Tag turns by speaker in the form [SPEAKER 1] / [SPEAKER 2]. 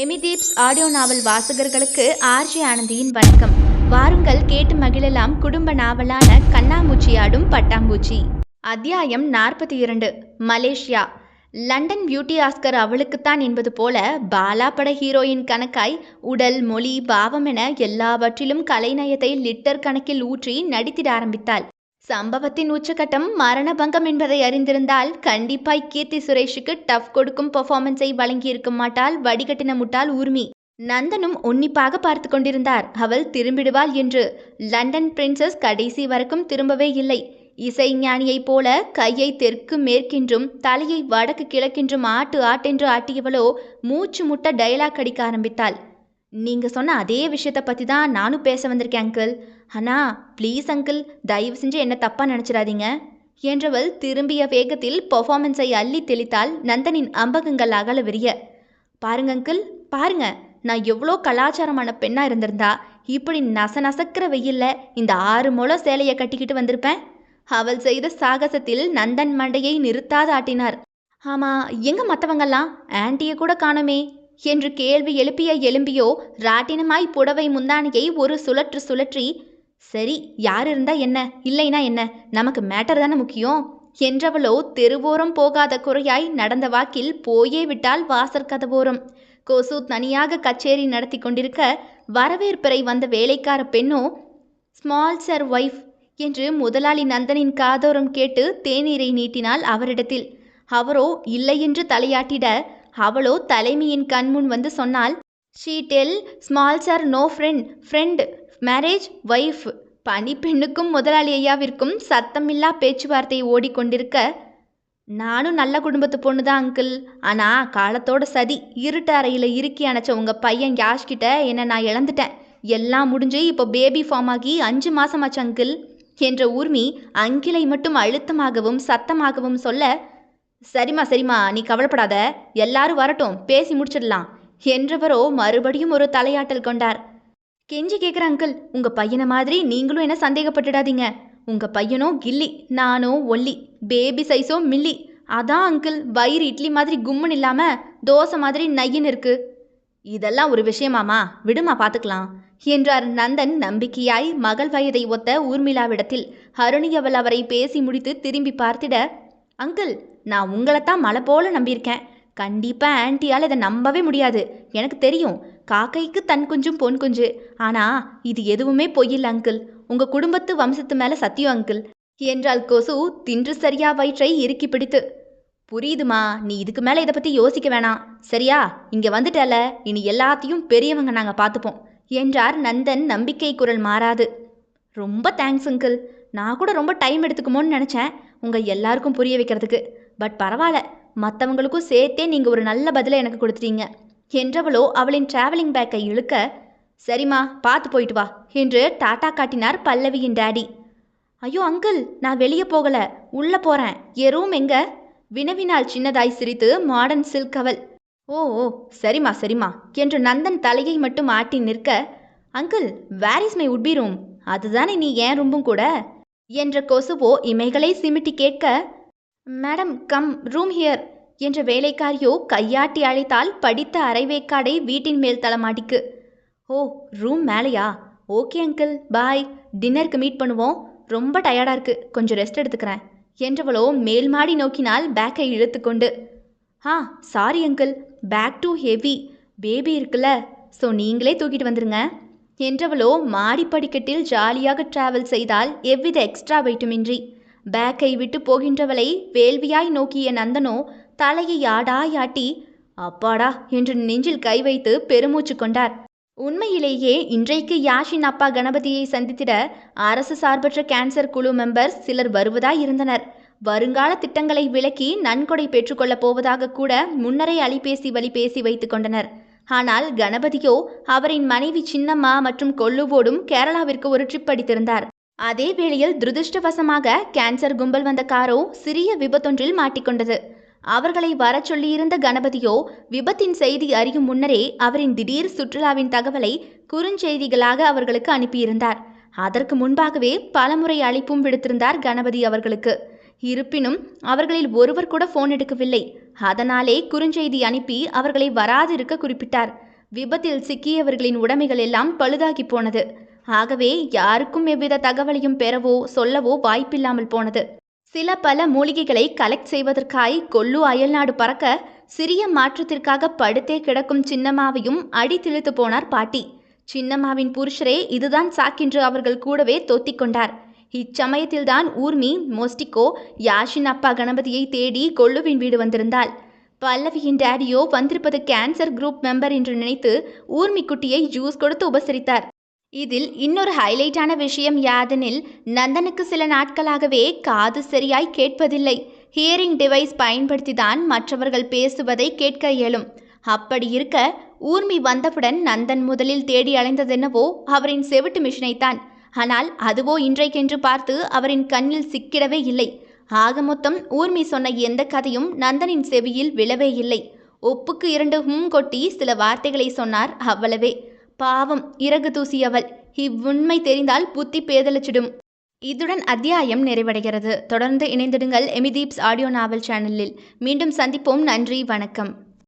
[SPEAKER 1] எமிதீப்ஸ் audio நாவல் வாசகர்களுக்கு RJ ஆனந்தியின் வணக்கம். வாருங்கள் கேட்டு மகிழலாம் குடும்ப நாவலான கண்ணாமூச்சியாடும் பட்டாம்பூச்சி. அத்தியாயம் நாற்பத்தி இரண்டு மலேசியா. லண்டன் பியூட்டி ஆஸ்கர் அவளுக்குத்தான் என்பது போல பாலா பட ஹீரோயின் கணக்காய் உடல் மொழி பாவம் என எல்லாவற்றிலும் கலைநயத்தை லிட்டர் கணக்கில் ஊற்றி நடித்திட ஆரம்பித்தாள். சம்பவத்தின் உச்சகட்டம் மரணபங்கம் என்பதை அறிந்திருந்தால் கண்டிப்பாய் கீர்த்தி சுரேஷுக்கு டஃப் கொடுக்கும் பெர்ஃபார்மன்ஸை வழங்கியிருக்க மாட்டால் வடிகட்டின முட்டால் ஊர்மி. நந்தனும் உன்னிப்பாக பார்த்து கொண்டிருந்தார். அவள் திரும்பிடுவாள் என்று. லண்டன் பிரின்சஸ் கடைசி வரைக்கும் திரும்பவே இல்லை. இசைஞானியைப் போல கையை தெற்கு மேற்கின்றும் தலையை வடக்கு கிழக்கின்றும் ஆட்டு ஆட்டென்று ஆட்டியவளோ மூச்சு முட்ட டயலாக் அடிக்க ஆரம்பித்தாள். நீங்க சொன்ன அதே விஷயத்த பற்றி தான் நானும் பேச வந்திருக்கேன் அங்கிள். ஆனால் ப்ளீஸ் அங்கிள். தயவு செஞ்சு என்ன தப்பா நினச்சிடாதீங்க. என்றவள் திரும்பிய வேகத்தில் பர்ஃபார்மன்ஸை அள்ளி தெளித்தாள் நந்தனின் அம்பகங்கள் அகல விரிய. பாருங்க அங்கிள். பாருங்க. நான் எவ்வளோ கலாச்சாரமான பெண்ணா இருந்திருந்தா. இப்படி நச நசக்கிற வெயில்ல இந்த ஆறு முழம் சேலையை கட்டிக்கிட்டு வந்திருப்பேன். அவள் செய்த சாகசத்தில் நந்தன் மண்டையை நிறுத்தாது ஆட்டினார். ஆமா எங்க மத்தவங்கெல்லாம்? ஆண்டியை கூட காணோமே. என்று கேள்வி எழுப்பிய எலும்பியோ ராட்டினமாய் புடவை முந்தானியை ஒரு சுழற்று சுழற்றி சரி யார் இருந்தா என்ன? இல்லைனா என்ன? நமக்கு மேட்டர் தானே முக்கியம்? என்றவளோ தெருவோரம் போகாத குறையாய் நடந்த வாக்கில் போயே விட்டால் வாசற் கதவோரம். கொசு தனியாக கச்சேரி நடத்தி கொண்டிருக்க வரவேற்பறை வந்த வேலைக்கார பெண்ணோ ஸ்மால் சர் ஒய்ஃப் என்று முதலாளி நந்தனின் காதோரம் கேட்டு தேநீரை நீட்டினாள் அவரிடத்தில். அவரோ இல்லை என்று தலையாட்டிட அவளோ தலைமையின் கண்முன் வந்து சொன்னாள் she tell small sir no friend friend marriage wife பணிப்பெண்ணுக்கும் முதலாளி ஐயாவிற்கும் சத்தமில்லா பேச்சுவார்த்தை ஓடிக்கொண்டிருக்க. நானும் நல்ல குடும்பத்து பொண்ணு தான் அங்கிள். ஆனால் காலத்தோட சதி. இருட்டு அறையில் இறுக்கி அணைச்ச உங்கள் பையன் யாஷ்கிட்ட என்னை நான் இழந்துட்டேன். எல்லாம் முடிஞ்சு இப்போ பேபி ஃபார்ம் ஆகி அஞ்சு மாதமாச்சு அங்கிள். என்ற ஊர்மி அங்கிளை மட்டும் அழுத்தமாகவும் சத்தமாகவும் சொல்ல சரிம்மா சரிம்மா நீ கவலைப்படாத. எல்லாரும் வரட்டும் பேசி முடிச்சிடலாம். என்றவரோ மறுபடியும் ஒரு தலையாட்டல் கொண்டார். கெஞ்சி கேட்குற அங்கிள் உங்க பையனை மாதிரி நீங்களும் என்ன சந்தேகப்பட்டுடாதீங்க. உங்க பையனோ கில்லி நானோ ஒல்லி பேபி சைஸோ மில்லி. அதான் அங்கிள் வயிறு இட்லி மாதிரி கும்முன்னு இல்லாம தோசை மாதிரி நையின்னு இருக்கு இதெல்லாம் ஒரு விஷயமாமா விடுமா பார்த்துக்கலாம் என்றார் நந்தன் நம்பிக்கையாய் மகள் வயதை ஒத்த ஊர்மிளாவிடத்தில். அருணியவள் அவரை பேசி முடித்து திரும்பி பார்த்திட அங்கிள் நான் உங்களைத்தான் மலை போல நம்பியிருக்கேன். கண்டிப்பாக ஆன்ட்டியால் இதை நம்பவே முடியாது. எனக்கு தெரியும் காக்கைக்கு தன் குஞ்சும் பொன் குஞ்சு. ஆனால் இது எதுவுமே பொய்யில்ல அங்கிள். உங்க குடும்பத்து வம்சத்து மேலே சத்தியம் அங்கிள். என்றால் கொசு தின்று சரியா வயிற்றை இறுக்கி பிடித்து. புரியுதுமா நீ இதுக்கு மேலே இதை பற்றி யோசிக்க வேணாம். சரியா இங்கே வந்துட்டல இனி எல்லாத்தையும் பெரியவங்க நாங்கள் பார்த்துப்போம் என்றார் நந்தன் நம்பிக்கை குரல் மாறாது. ரொம்ப தேங்க்ஸ் அங்கிள் நான் கூட ரொம்ப டைம் எடுத்துக்குமோன்னு நினச்சேன் உங்கள் எல்லாருக்கும் புரிய வைக்கிறதுக்கு. பட் பரவாயில்ல. மற்றவங்களுக்கும் சேர்த்தே நீங்கள் ஒரு நல்ல பதிலை எனக்கு கொடுத்துட்டீங்க. என்றவளோ அவளின் டிராவலிங் பேக்கை இழுக்க சரிம்மா பார்த்து போயிட்டு வா என்று டாட்டா காட்டினார் பல்லவியின் டேடி. ஐயோ அங்கிள் நான் வெளியே போகல. உள்ள போறேன். என் ரூம் எங்க? வினவினால் சின்னதாய் சிரித்து மாடர்ன் சில்க் அவள் ஓ ஓ சரிம்மா சரிம்மா என்று நந்தன் தலையை மட்டும் ஆட்டி நிற்க uncle where is my would be room அதுதானே நீ ஏன் ரூம்பும் கூட? என்ற கொசுவோ இமைகளை சிமிட்டி கேட்க மேடம் கம் ரூம் ஹியர் என்ற வேலைக்காரியோ கையாட்டி அழைத்தால் படித்த அரைவேக்காடை வீட்டின் மேல் தளமாட்டிக்கு. ஓ ரூம் மேலையா? Okay uncle. பாய். டின்னருக்கு மீட் பண்ணுவோம். ரொம்ப டயர்டாக இருக்கு. கொஞ்சம் ரெஸ்ட் எடுத்துக்கிறேன். என்றவளோ மேல் மாடி நோக்கினால் பேக்கை இழுத்துக்கொண்டு ஆ sorry uncle. Bag too heavy. Baby இருக்குல்ல. ஸோ நீங்களே தூக்கிட்டு வந்துருங்க. என்றவளோ மாடி படிக்கட்டில் ஜாலியாக டிராவல் செய்தால் எவ்வித எக்ஸ்ட்ரா வெயிட்டுமின்றி பேக்கை விட்டு போகின்றவளை வேள்வியாய் நோக்கிய நந்தனோ தலையை ஆடாயாட்டி அப்பாடா! என்று நெஞ்சில் கை வைத்து பெருமூச்சு கொண்டார். உண்மையிலேயே இன்றைக்கு யாஷின் அப்பா கணபதியை சந்தித்திட அரசு சார்பற்ற கேன்சர் குழு மெம்பர்ஸ் சிலர் வருவதாய் இருந்தனர். வருங்கால திட்டங்களை விளக்கி நன்கொடை பெற்றுக்கொள்ளப் போவதாக கூட முன்னரே அலைபேசி வழி பேசி வைத்துக் கொண்டனர். ஆனால் கணபதியோ அவரின் மனைவி சின்னம்மா மற்றும் கொல்லுவோடும் கேரளாவிற்கு ஒரு ட்ரிப் அடித்திருந்தார். அதே வேளையில் துரதிருஷ்டவசமாக கேன்சர் கும்பல் வந்த காரோ சிறிய விபத்தொன்றில் மாட்டிக்கொண்டது. அவர்களை வரச் சொல்லியிருந்த கணபதியோ விபத்தின் செய்தி அறியும் முன்னரே அவரின் திடீர் சுற்றுலாவின் தகவலை குறுஞ்செய்திகளாக அவர்களுக்கு அனுப்பியிருந்தார். அதற்கு முன்பாகவே பலமுறை அழைப்பும் விடுத்திருந்தார் கணபதி அவர்களுக்கு. இருப்பினும் அவர்களில் ஒருவர் கூட ஃபோன் எடுக்கவில்லை. அதனாலே குறுஞ்செய்தி அனுப்பி அவர்களை வராதிருக்க குறிப்பிட்டார். விபத்தில் சிக்கியவர்களின் உடைமைகள் எல்லாம் பழுதாகி போனது. ஆகவே யாருக்கும் எவ்வித தகவலையும் பெறவோ சொல்லவோ வாய்ப்பில்லாமல் போனது. சில பல மூலிகைகளை கலெக்ட் செய்வதற்காய் கொல்லு அயல்நாடு பறக்க சிறிய மாற்றத்திற்காக படுத்தே கிடக்கும் சின்னம்மாவையும் அடித்திழுத்து போனார் பாட்டி. சின்னம்மாவின் புருஷரே இதுதான் சாக்கின்று அவர்கள் கூடவே தொத்திக் கொண்டார். இச்சமயத்தில்தான் ஊர்மி மொஸ்டிகோ யாஷின் அப்பா கணபதியை தேடி கொல்லுவின் வீடு வந்திருந்தாள். பல்லவியின் டேடியோ வந்திருப்பது கேன்சர் குரூப் மெம்பர் என்று நினைத்து ஊர்மி குட்டியை ஜூஸ் கொடுத்து உபசரித்தார். இதில் இன்னொரு ஹைலைட்டான விஷயம் யாதெனில் நந்தனுக்கு சில நாட்களாகவே காது சரியாய் கேட்பதில்லை. ஹியரிங் டிவைஸ் பயன்படுத்திதான் மற்றவர்கள் பேசுவதை கேட்க இயலும். அப்படி இருக்க ஊர்மி வந்தவுடன் நந்தன் முதலில் தேடி அலைந்ததென்னவோ அவரின் செவிட்டு மிஷினைத்தான். ஆனால் அதுவோ இன்றைக்கென்று பார்த்து அவரின் கண்ணில் சிக்கிடவே இல்லை. ஆக மொத்தம் ஊர்மி சொன்ன எந்த கதையும் நந்தனின் செவியில் விழவே இல்லை. ஒப்புக்கு இரண்டு ஹும் கொட்டி சில வார்த்தைகளை சொன்னார் அவ்வளவே. பாவம் இறகு தூசியவள். இவ்வுண்மை தெரிந்தால் புத்தி பேதலிச்சிடும். இதுடன் அத்தியாயம் நிறைவடைகிறது. தொடர்ந்து இணைந்திடுங்கள் எமிதீப்ஸ் ஆடியோ நாவல் சேனலில். மீண்டும் சந்திப்போம். நன்றி. வணக்கம்.